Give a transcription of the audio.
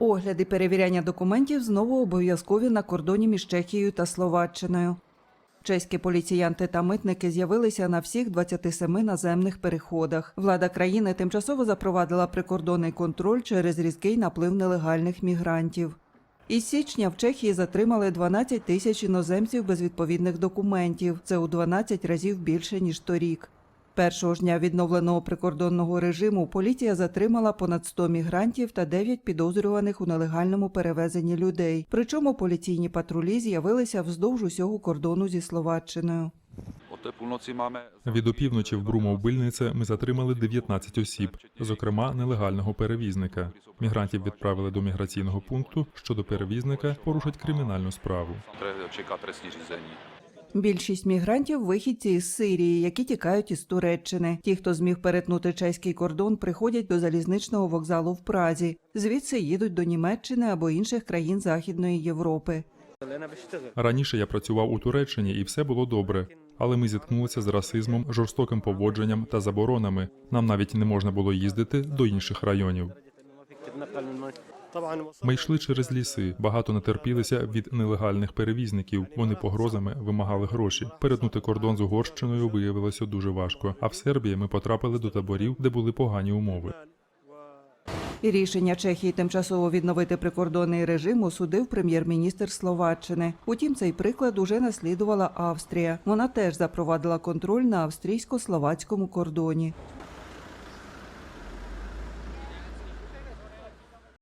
Огляди перевіряння документів знову обов'язкові на кордоні між Чехією та Словаччиною. Чеські поліціянти та митники з'явилися на всіх 27 наземних переходах. Влада країни тимчасово запровадила прикордонний контроль через різкий наплив нелегальних мігрантів. Із січня в Чехії затримали 12 тисяч іноземців без відповідних документів. Це у 12 разів більше ніж торік. Першого ж дня відновленого прикордонного режиму поліція затримала понад 100 мігрантів та 9 підозрюваних у нелегальному перевезенні людей. Причому поліційні патрулі з'явилися вздовж усього кордону зі Словаччиною. Від опівночі в Брумов-Бильнице ми затримали 19 осіб, зокрема нелегального перевізника. Мігрантів відправили до міграційного пункту. Щодо перевізника порушать кримінальну справу. Більшість мігрантів вихідці із Сирії, які тікають із Туреччини. Ті, хто зміг перетнути чеський кордон, приходять до залізничного вокзалу в Празі. Звідси їдуть до Німеччини або інших країн Західної Європи. Раніше я працював у Туреччині і все було добре. Але ми зіткнулися з расизмом, жорстоким поводженням та заборонами. Нам навіть не можна було їздити до інших районів. Ми йшли через ліси. Багато натерпілися від нелегальних перевізників. Вони погрозами вимагали гроші. Перетнути кордон з Угорщиною виявилося дуже важко. А в Сербії ми потрапили до таборів, де були погані умови. І рішення Чехії тимчасово відновити прикордонний режим осудив прем'єр-міністр Словаччини. Утім, цей приклад уже наслідувала Австрія. Вона теж запровадила контроль на австрійсько-словацькому кордоні.